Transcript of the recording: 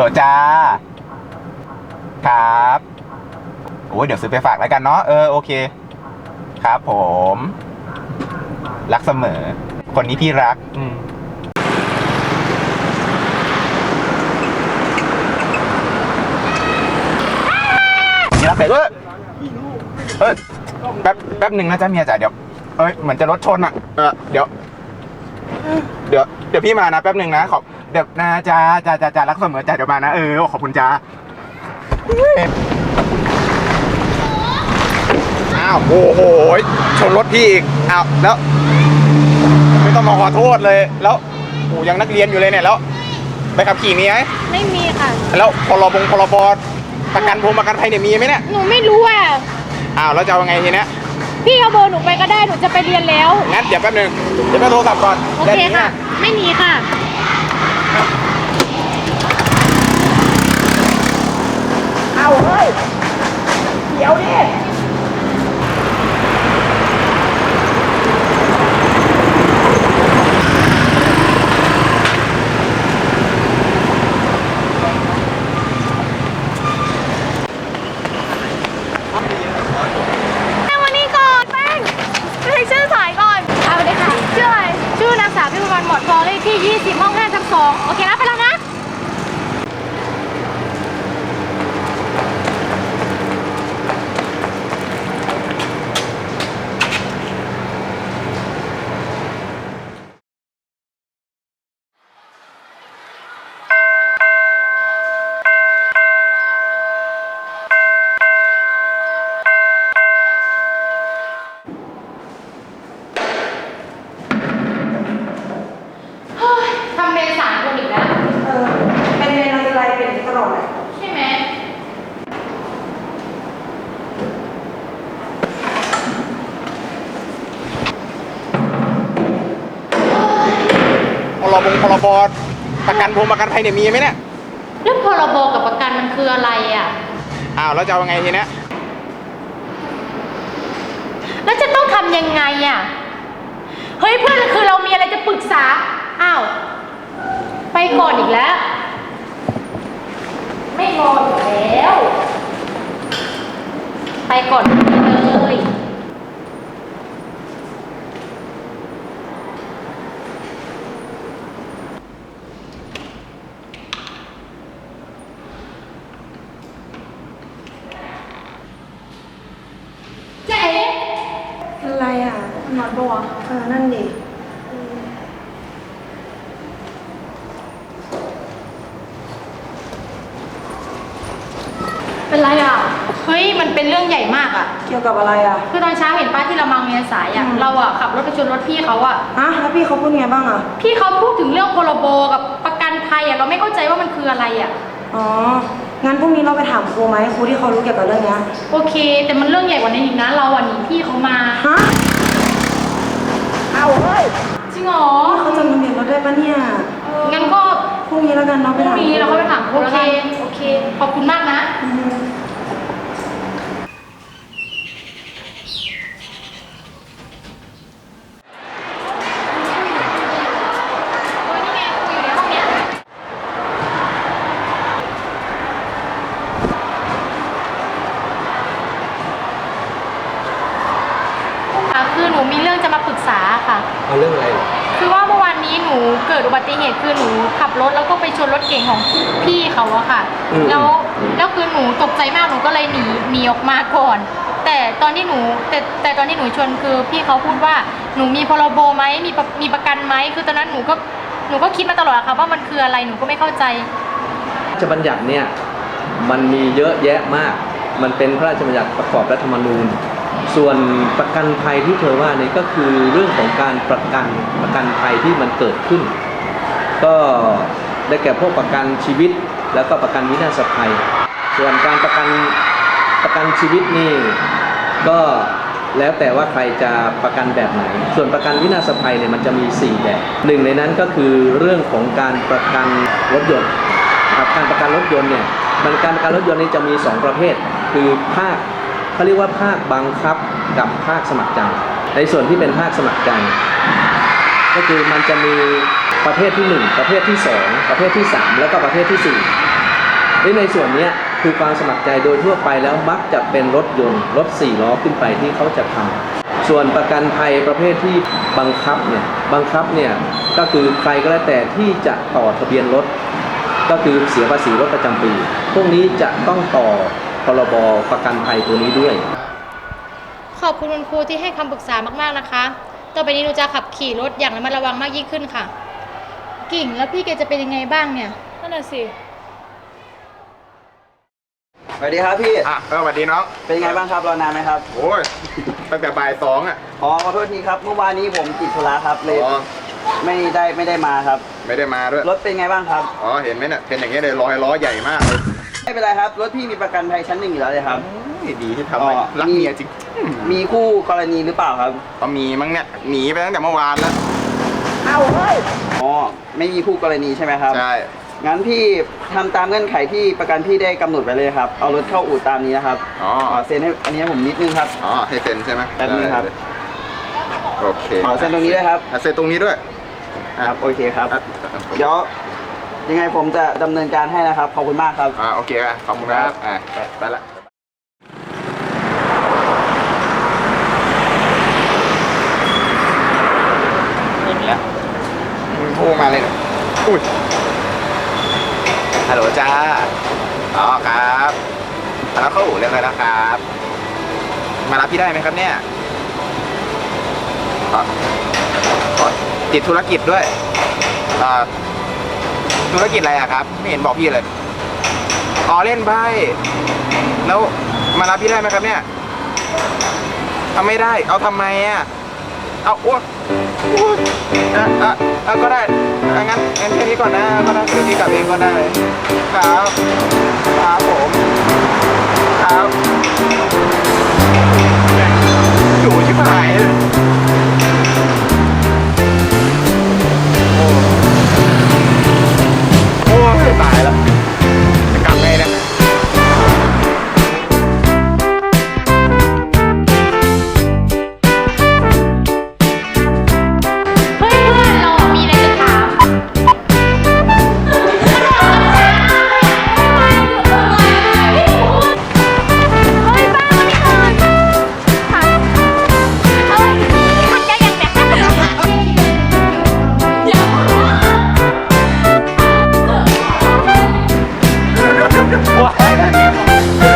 ลจ้า ครับโอ้ยเดี๋ยวซื้อไปฝากแล้วกันเนาะเออโอเค ครับผม รักเสมอ คนนี้พี่รัก อืมรักเสร็จเอ้ยเอ้ยแป๊บแป๊บหนึ่งนะจ๊ะเมียจ๋าเดี๋ยวเอ้ยเหมือนจะรถชนอะเออเดี๋ยว เดี๋ยวเดี๋ยวพี่มานะแป๊บหนึ่งนะขอบ เดี๋ยวนะจ้าจ้าจ้าจ้ารักเสมอจ้าเดี๋ยวมานะ เออ ขอบคุณจ้าอ้าวโอ้โหชนรถพี่อีกอ้าวแล้ว ไม่ต้องมาขอโทษเลย แล้วโอ้ยังนักเรียนอยู่เลยเนี่ยแล้วไปขับขี่มีไหมไม่มีค่ะ แล้วพรบงพรบประกันพงประกันภัยเนี่ยมีไหมเนี่ยหนูไม่รู้อะอ้าวแล้วจะเอาไงทีเนี้ยพี่เอาเบอร์หนูไปก็ได้หนูจะไปเรียนแล้วงั้นเดี๋ยวแป๊บหนึงเดี๋ยวไปโทรศัพท์ก่อนโอเคได้ไหมค่ะ ไม่มีค่ะ เอาเฮ้ยเดี๋ยวดิแป้งวันนี้ก่อนแป้งไปชื่อสายก่อนเอาเลยค่ะชื่ออะไรชื่อนางสาวพิมพ์วันหมดทองเลขที่ 我操 บงพรบประกันพงประกันภัยเนี่ยมีไหมเนี่ยแล้วพรบกับประกันมันคืออะไรอะ อ้าวแล้วจะเอาไงทีเนี้ยแล้วจะต้องทำยังไงอะ เฮ้ยเพื่อนคือเรามีอะไรจะปรึกษา อ้าว ไปก่อนอีกแล้ว ไม่รออยู่แล้ว ไปก่อนเลย เจ๊ อะไรอะ นอนปะวะ เออ นั่น ดิเป็นไรอะ เฮ้ย มันเป็นเรื่องใหญ่มากอะ เกี่ยวกับอะไรอะ คือตอนเช้าเห็นป้าที่เรามาเมียนสายอะ อืม เราอะขับรถไปชนรถพี่เขาอะ ฮะแล้วพี่เขาพูดไงบ้างอะ พี่เขาพูดถึงเรื่องพรบกับประกันภัยอะ เราไม่เข้าใจว่ามันคืออะไรอะ อ๋อ งั้นพรุ่งนี้เราไปถามครูไหมครูที่เขารู้เกี่ยวกับเรื่องเนี้ยโอเค แต่มันเรื่องใหญ่กว่านี้อีกนะ เราอะหนีพี่เขามา ฮะ เอาเฮ้ยจริงเหรอ เขาจำทะเบียนรถได้ปะเนี่ยงั้นก็พรุ่งนี้แล้วกันเราพไปรุ่งถามนี้เราค่อยไปถามคครูแล้วกันโอเค ขอบคุณมากนะ อืม เฮ้ยนี่ไงครูอยู่ในห้องเนี้ยค่ะคือห นูมีเรื่องจะมาปรึกษาค่ะ เอาเรื่องอะไรเหรอคือว่าเมื่อวานนี้หนูเกิดอุบัติเหตุคือหนูขับรถแล้วก็ไปชนรถเก่งของพี่เขาอะค่ะ แล้วแล้วคือหนูตกใจมากหนูก็เลยหนีหนีออกมาก่อน แต่ตอนที่หนูแต่แต่ตอนที่หนูชนคือพี่เขาพูดว่าหนูมีพรบไหมมีประมีประกันไหมคือตอนนั้นหนูก็หนูก็คิดมาตลอดอะค่ะว่ามันคืออะไรหนูก็ไม่เข้าใจ พระราชบัญญัติเนี่ยมันมีเยอะแยะมาก มันเป็นพระราชบัญญัติประกอบรัฐธรรมนูญ ส่วนประกันภัยที่เธอว่าเนี่ยก็คือเรื่องของการประกันประกันภัยที่มันเกิดขึ้น ก็ได้แก่พวกประกันชีวิต แล้วก็ประกันวินาศภัย ส่วนการประกันประกันชีวิตนี่ก็แล้วแต่ว่าใครจะประกันแบบไหน ส่วนประกันวินาศภัยเนี่ยมันจะมี 4 แบบหนึ่งในนั้นก็คือเรื่องของการประกันรถยนต์ครับการประกันรถยนต์เนี่ยมันการประกันรถยนต์นี่จะมี 2 ประเภท คือภาค เขาเรียกว่าภาคบังคับกับภาคสมัครใจ ในส่วนที่เป็นภาคสมัครใจ ก็คือมันจะมีประเภทที่ 1 ประเภทที่ 2 ประเภทที่ 3 แล้วก็ประเภทที่4และในส่วนนี้คือความสมัครใจโดยทั่วไปแล้วมักจะเป็นรถยนต์รถสี่ล้อขึ้นไปที่เขาจะทำส่วนประกันภัยประเภทที่บังคับเนี่ยบังคับเนี่ยก็คือใครก็แล้วแต่ที่จะต่อทะเบียนรถก็คือเสียภาษีรถประจำปี พวกนี้จะต้องต่อ พรบประกันภัยตัวนี้ด้วย ขอบคุณคุณครูที่ให้คำปรึกษามากๆนะคะ ต่อไปนี้หนูจะขับขี่รถอย่างระมัดระวังมากยิ่งขึ้นค่ะ กิ่งแล้วพี่แกจะเป็นยังไงบ้างเนี่ยนั่นน่ะสิสวัสดีครับพี่ อะเออสวัสดีน้อง เป็นไงบ้างครับรอนานไหมครับ โอ้ยตั้งแต่บ่ายสองอะ อ๋อขอโทษทีครับเมื่อวานนี้ผมติดธุระครับเลยอ๋อ ไม่ได้ไม่ได้มาครับ ไม่ได้มาด้วย รถเป็นไงบ้างครับ อ๋อ เห็นไหมเนี่ยเป็นอย่างเงี้ยเลยรอยล้อใหญ่มากเลย ไม่เป็นไรครับ รถพี่มีประกันภัยชั้นหนึ่งอยู่แล้วเลยครับ โอ้ยดีที่ทำไว้อ๋อ รักเมียจริงมีคู่กรณีหรือเปล่าครับ ก็มีมั้งเนี่ยหนีไปตั้งแต่เมื่อวานแล้วอ๋อ ไม่มีคู่กรณีใช่ไหมครับ ใช่ งั้นพี่ทำตามเงื่อนไขที่ประกันพี่ได้กำหนดไว้เลยครับ เอารถเข้าอู่ตามนี้นะครับอ๋อ ขอเซ็นให้อันนี้ให้ผมนิดนึงครับ อ๋อ ให้เซ็นใช่ไหมแบบนี้ครับได้โอเคขอเซ็นตรงนี้ด้วยครับ อะเซ็นตรงนี้ด้วย ครับ โอเคครับ อะ เดี๋ยว ยังไงผมจะดำเนินการให้นะครับ ขอบคุณมากครับ อ่าโอเคอะขอบคุณครับอะไปไปละไม่มีแล้วมึงโทรมาเลยเนี่ยอุ้ย ฮัลโหลจ้า อ๋อครับมารับเข้าอู่เรื่องอะไรนะครับ มารับพี่ได้ไหมครับเนี่ยอ๋ออ๋อติดธุรกิจด้วยอ่า ธุรกิจอะไรอะครับ ไม่เห็นบอกพี่เลย อ๋อเล่นไพ่แล้วมารับพี่ได้ไหมครับเนี่ยเอาไม่ได้ เอาทำไมอะ เอาอ้วกอ้วกอะอะอะก็ได้อะงั้นงั้นแค่นี้ก่อนนะ ก็ได้เดี๋ยวพี่กลับเองก็ได้ ครับ ครับผม ครับอยู่ชิบหายเลย Yeah.